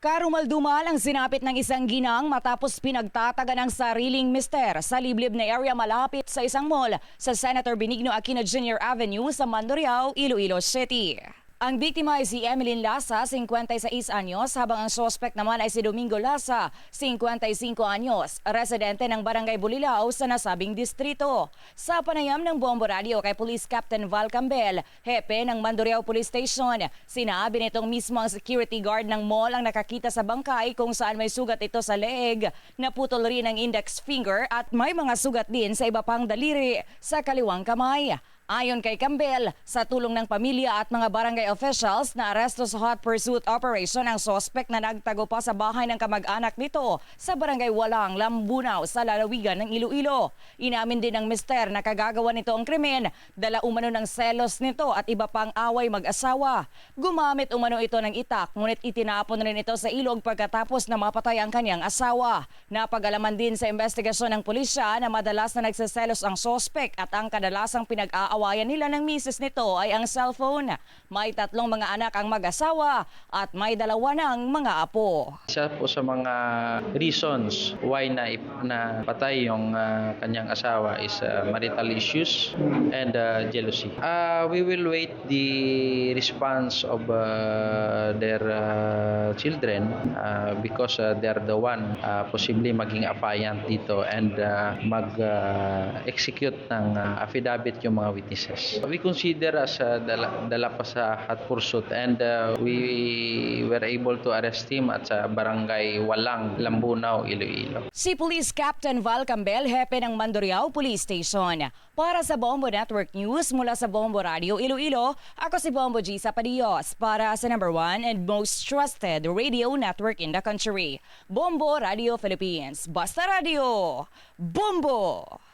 Karumaldumal ang sinapit ng isang ginang matapos pinagtataga ng sariling mister sa liblib na area malapit sa isang mall sa Senator Benigno Aquino Jr. Avenue sa Mandurriao, Iloilo City. Ang biktima ay si Emeline Lasa, 56 anyos, habang ang sospek naman ay si Domingo Lasa, 55 anyos, residente ng Barangay Bulilao sa nasabing distrito. Sa panayam ng Bombo Radio kay Police Captain Val Cambel, hepe ng Mandurriao Police Station, sinabi nitong mismo ang security guard ng mall ang nakakita sa bangkay kung saan may sugat ito sa leeg, naputol rin ang index finger at may mga sugat din sa iba pang daliri sa kaliwang kamay. Ayon kay Campbell, sa tulong ng pamilya at mga barangay officials na aresto sa hot pursuit operation ang sospek na nagtago pa sa bahay ng kamag-anak nito sa barangay Walang, Lambunaw sa lalawigan ng Iloilo. Inamin din ng mister na kagagawa nito ang krimen, dala umano ng selos nito at iba pang away mag-asawa. Gumamit umano ito ng itak, ngunit itinapon rin ito sa ilog pagkatapos na mapatay ang kanyang asawa. Napagalaman din sa investigasyon ng pulisya na madalas na nagseselos ang sospek at ang kadalasang pinag-aawayan nila ng misis nito ay ang cellphone. May tatlong mga anak ang mag-asawa at may dalawa ng mga apo. Isa po sa mga reasons why na, na patay yung ah, kanyang asawa is ah, marital issues and ah, jealousy. Ah, we will wait the response of ah, their ah, children ah, because ah, they're the one ah, posibleng maging affiant dito and ah, mag-execute ng ah, affidavit yung mga witnesses. We consider as ah, dala, dala pa sa hot pursuit and ah, we were able to arrest him at sa barangay Walang, Lambunaw, Iloilo. Si Police Captain Val Cambel, hepe ng Mandurriao Police Station. Para sa Bombo Network News mula sa Bombo Radio Iloilo, ako si Bombo G. Sapadios para sa number one and most trusted radio network in the country. Bombo Radio Philippines. Basta Radio. Bombo!